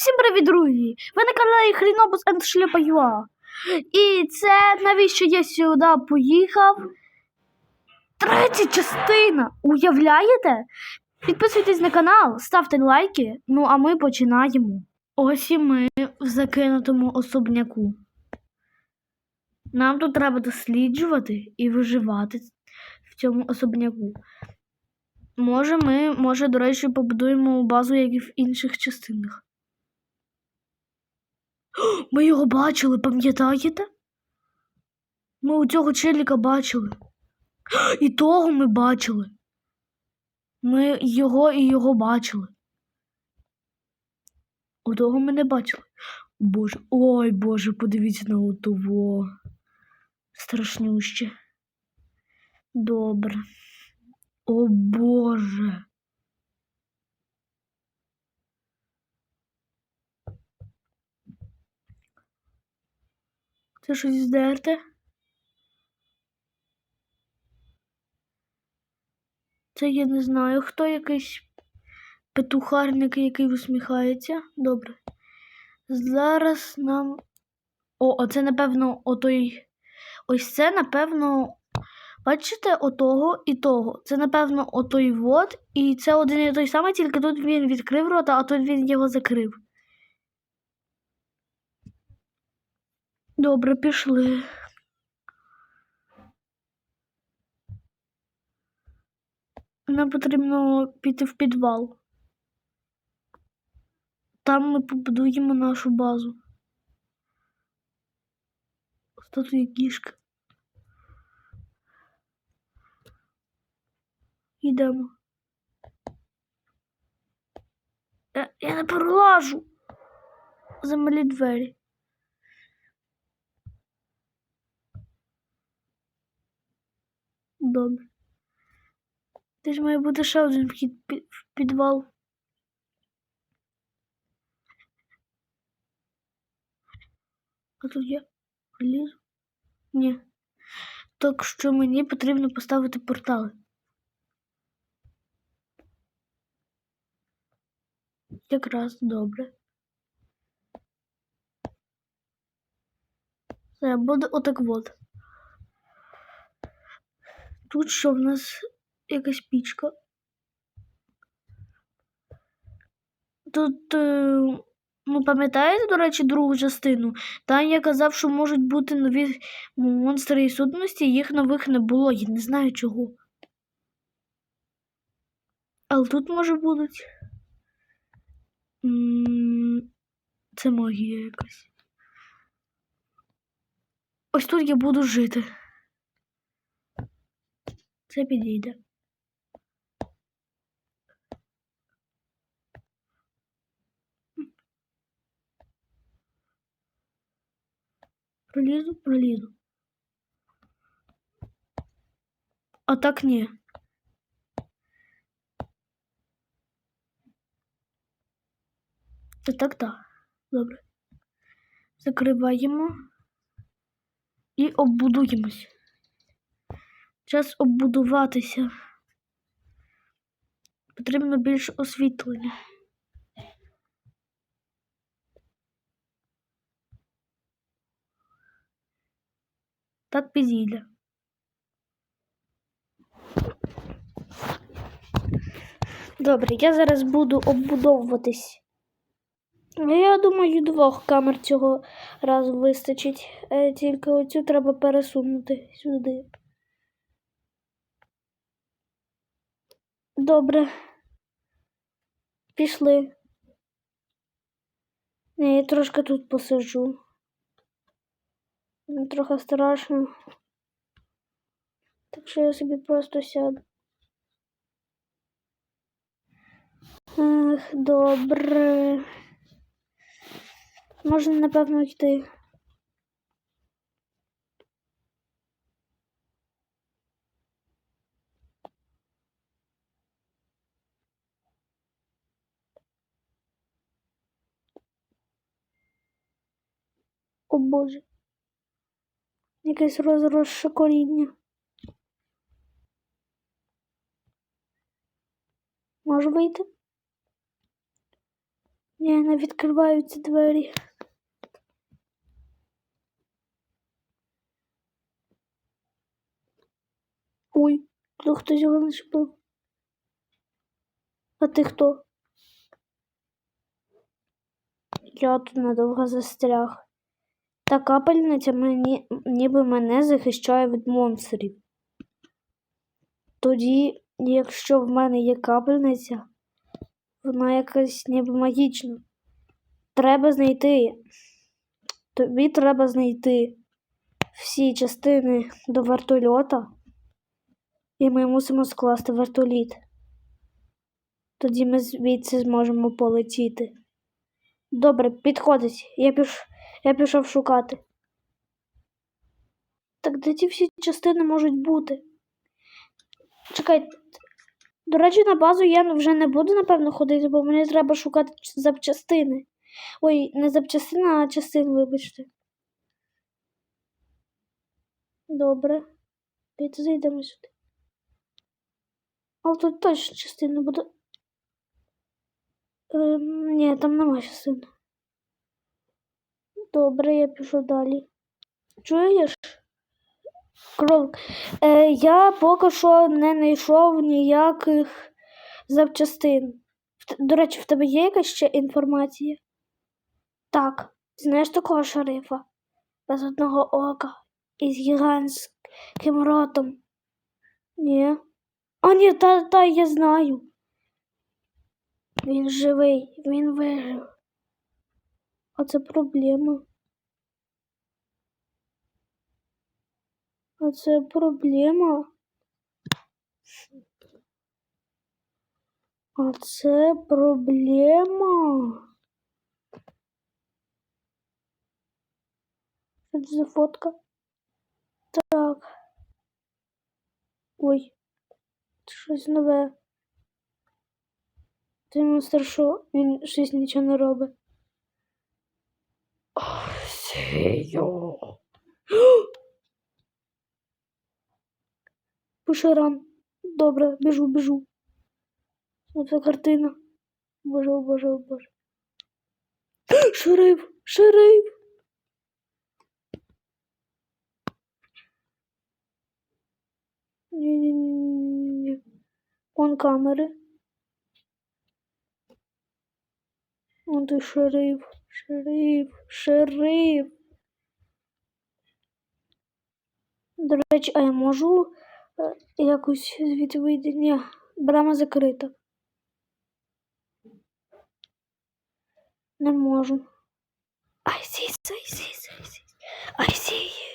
Всім привіт, друзі! Ви на каналі Хрінобус and Шлепа.ua. І це навіщо я сюди поїхав? Третя частина! Уявляєте? Підписуйтесь на канал, ставте лайки. Ну а ми починаємо. Ось і ми в закинутому особняку. Нам тут треба досліджувати і виживати в цьому особняку. Може, ми, може, до речі, побудуємо базу, як і в інших частинах. Ми його бачили, пам'ятаєте? Ми у цього челіка бачили. І того ми бачили. Ми його і його бачили. У того ми не бачили. Боже, ой Боже, подивіться на отого. Страшнюще. Добре. О Боже. Це щось здерте? Це я не знаю, хто якийсь петухарник, який усміхається. Добре. Зараз нам. О, оце, напевно, отой. Ось це, напевно. Бачите, отого і того. Це, напевно, отой вот. І це один і той самий, тільки тут він відкрив рота, а тут він його закрив. Добре, пішли. Нам потрібно піти в підвал. Там ми побудуємо нашу базу. Статуя кішки. Йдемо. Я, я не пролажу. Замалі двері. Добре. Ж має бути ще один вхід в підвал. А тут я лізу? Ні. Так що мені потрібно поставити портали. Якраз добре. Це буде отак от. Тут що в нас якась пічка. Тут, е, ну, пам'ятаєте, до речі, другу частину? Там я казав, що можуть бути нові монстри і сутності, їх нових не було. Я не знаю чого. Але тут може будуть. Це магія якась. Ось тут я буду жити. Це підійде. Пролізу, пролізу. А так ні. Це так, так. Добре. Закриваємо і оббудуємось. Час оббудуватися. Потрібно більше освітлення. Так підійде. Добре, я зараз буду оббудовуватись. Я думаю, двох камер цього разу вистачить. Е, Тільки оцю треба пересунути сюди. Добре. Пішли. Ні, я трошки тут посиджу. Трохи страшно. Так що я собі просто сяду. Ех, добре. Можна, напевно, йти. О Боже. Якесь розросше коріння. Можу вийти? Ні, не відкриваються двері. Ой, тут хтось його не шипив. А ти хто? Я тут надовго застряг. Та капельниця мені, ніби мене захищає від монстрів. Тоді, якщо в мене є капельниця, вона якась ніби магічна. Треба знайти. Тобі треба знайти всі частини до вертольота, і ми мусимо скласти вертоліт. Тоді ми звідси зможемо полетіти. Добре, підходить. Я, піш... Я пішов шукати. Так де ті всі частини можуть бути? Чекай. До речі, на базу я вже не буду, напевно, ходити, бо мені треба шукати запчастини. Ой, не запчастини, а частин, вибачте. Добре. Давайте зайдемо сюди. Але тут точно частина буде. Ем, ні, там нема частин. Добре, я пішов далі. Чуєш? Кролик, е, я поки що не знайшов ніяких запчастин. До речі, в тебе є якась ще інформація? Так, знаєш такого шерифа? Без одного ока із гігантським ротом. Ні. А ні, та, та я знаю. Він живий, він вижив. А це проблема. А це проблема. А це проблема. Що це за фотка? Так. Ой, це щось нове. Цей монстр що? Він щось нічого не робить. Сію. Пушеран. Добре, біжу, біжу. Оце картина. Боже, боже, боже. Шериф! Шериф! Ні-ні-ні-ні-ні. Он камери. Он той шериф. Шериф. Шериф. До речі, а я можу е, якось звідти вийти? Ні, брама закрита. Не можу. I see, I see, I see. I see you.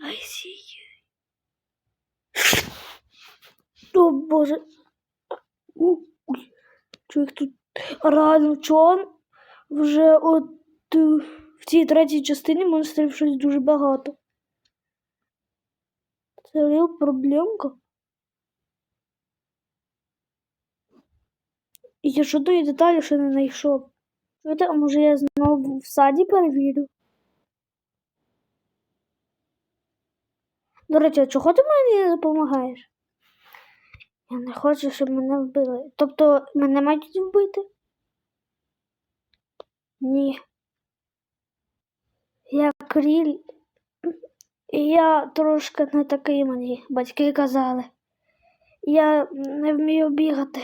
I see you. О, Боже. Чого їх тут? Реально, чого вже от е, в цій третій частині монстрів щось дуже багато. Це реал проблемка. І я жодної деталі ще не знайшов. Чуєте, а може я знову в саді перевірю? До речі, а чого ти мені не допомагаєш? Я не хочу, щоб мене вбили. Тобто мене мають вбити? Ні. Я кріль. Я трошки не такий мені батьки казали. Я не вмію бігати.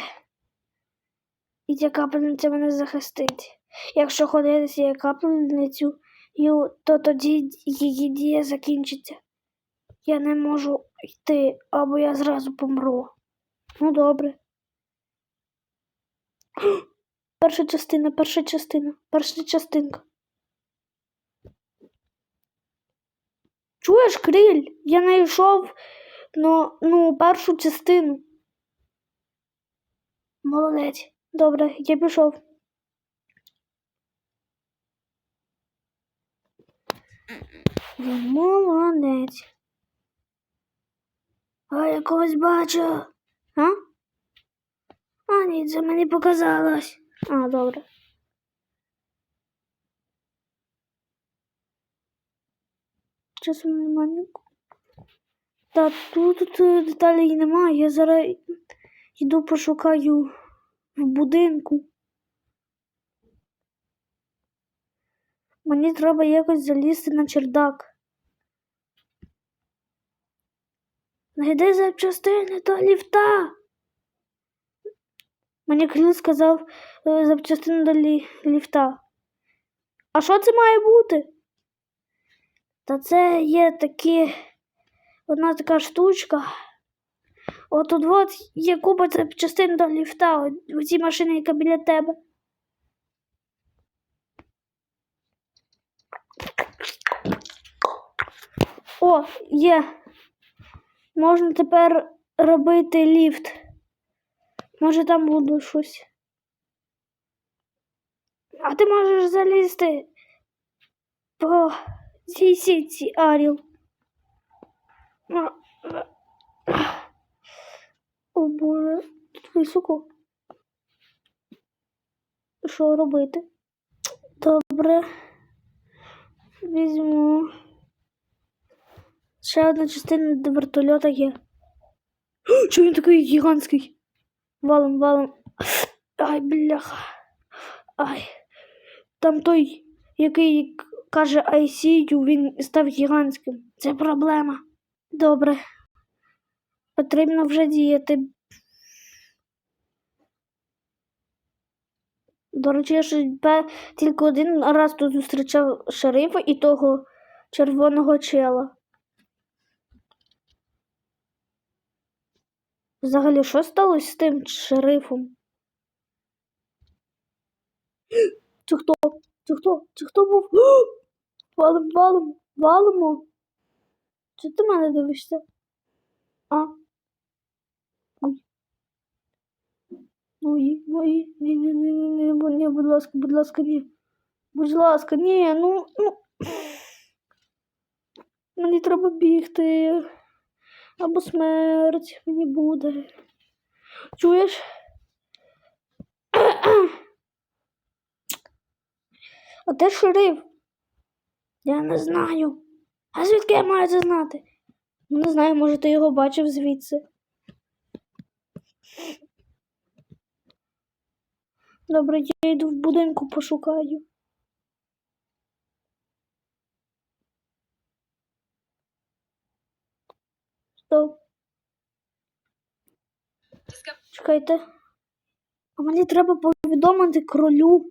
І ця капельниця мене захистить. Якщо ходити з цією капельницю, то тоді її дія закінчиться. Я не можу йти, або я зразу помру. Ну, добре. Перша частина, перша частина, перша частинка. Чуєш, криль? Я знайшов ну, ну, першу частину. Молодець. Добре, я пішов. Молодець. А я когось бачу. А? А, ні, це мені показалось. А, добре. Часом немає. Та тут, тут деталей немає. Я зараз йду пошукаю в будинку. Мені треба якось залізти на чердак. Найди запчастини до ліфта. Мені Кріл сказав е, запчастини до лі... ліфта. А що це має бути? Та це є такі одна така штучка. От от от є купа запчастин до ліфта у цій машині, яка біля тебе. О, є. Можна тепер робити ліфт. Може там буде щось. А ти можеш залізти по цій сітці, Аріл. О боже, тут високо. Що робити? Добре. Візьму. Ще одна частина до вертольота є. Що він такий гігантський? Валом, валом. Ай, бляха. Ай. Там той, який каже I see you, він став гігантським. Це проблема. Добре. Потрібно вже діяти. До речі, я ще тільки один раз тут зустрічав шерифа і того червоного чела. Взагалі, що сталося з тим шерифом? Це хто? Це хто? Це хто був? Валим, валим, валимо. Чи ти мене дивишся? А? Ой. Ой, ой, ні, ні, ні, ні, ні, ні, будь ласка, будь ласка, ні. Будь ласка, ні, ну, ну. Мені треба бігти. Або смерть мені буде. Чуєш? А де шериф? Я не знаю. А звідки я маю це знати? Ну, Не знаю, може ти його бачив звідси. Добре, я йду в будинку пошукаю. Стоп. Чекайте. Мені треба повідомити кролю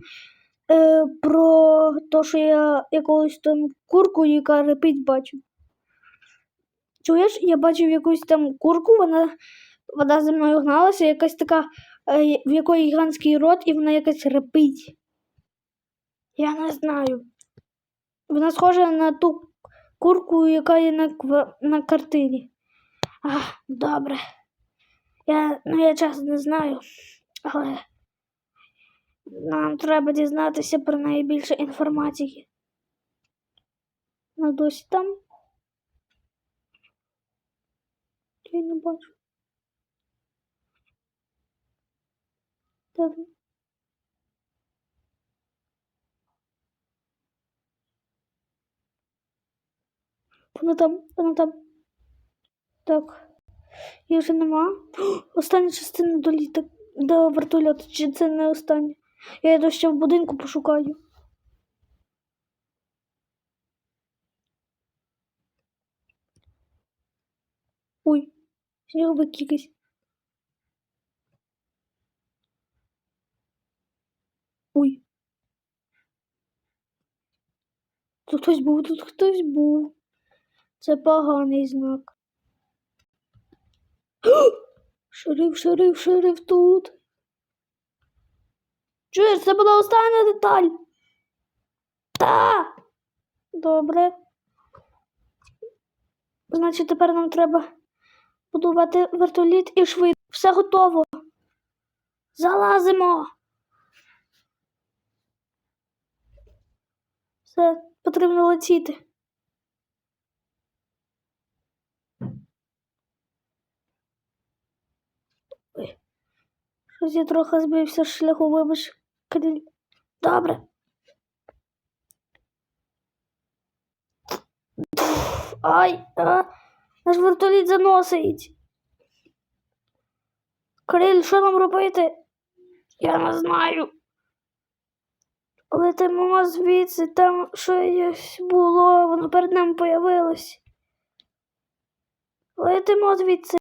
е, про те, що я якогось там курку, яка репить бачив. Чуєш, я бачив якусь там курку, вона, вона за мною гналася, якась така, е, в якої гігантський рот, і вона якась репить. Я не знаю. Вона схожа на ту курку, яка є на, на картині. А, добре. Я, ну, я чесно не знаю, але нам треба дізнатися про неї більше інформації. Вона досі там. Я не бачу. Так. Вона там, вона там. Так. Її вже нема. Остання частина до літа, до вертольоту. Чи це не остання? Я йду ще в будинку пошукаю. Ой, сніговик якийсь. Ой. Тут хтось був, тут хтось був. Це поганий знак. Шериф, шериф, шериф тут. Чуєш, це була остання деталь. Та. Добре. Значить, тепер нам треба будувати вертоліт і швидко. Все готово. Залазимо. Все, потрібно летіти. Ой. Щось я трохи збився шляху, вибач. Добре. Ай, а, наш вертоліт заносить. Криль, що нам робити? Я не знаю. Летимо звідси, там щось було, воно перед нами появилось. Летимо звідси.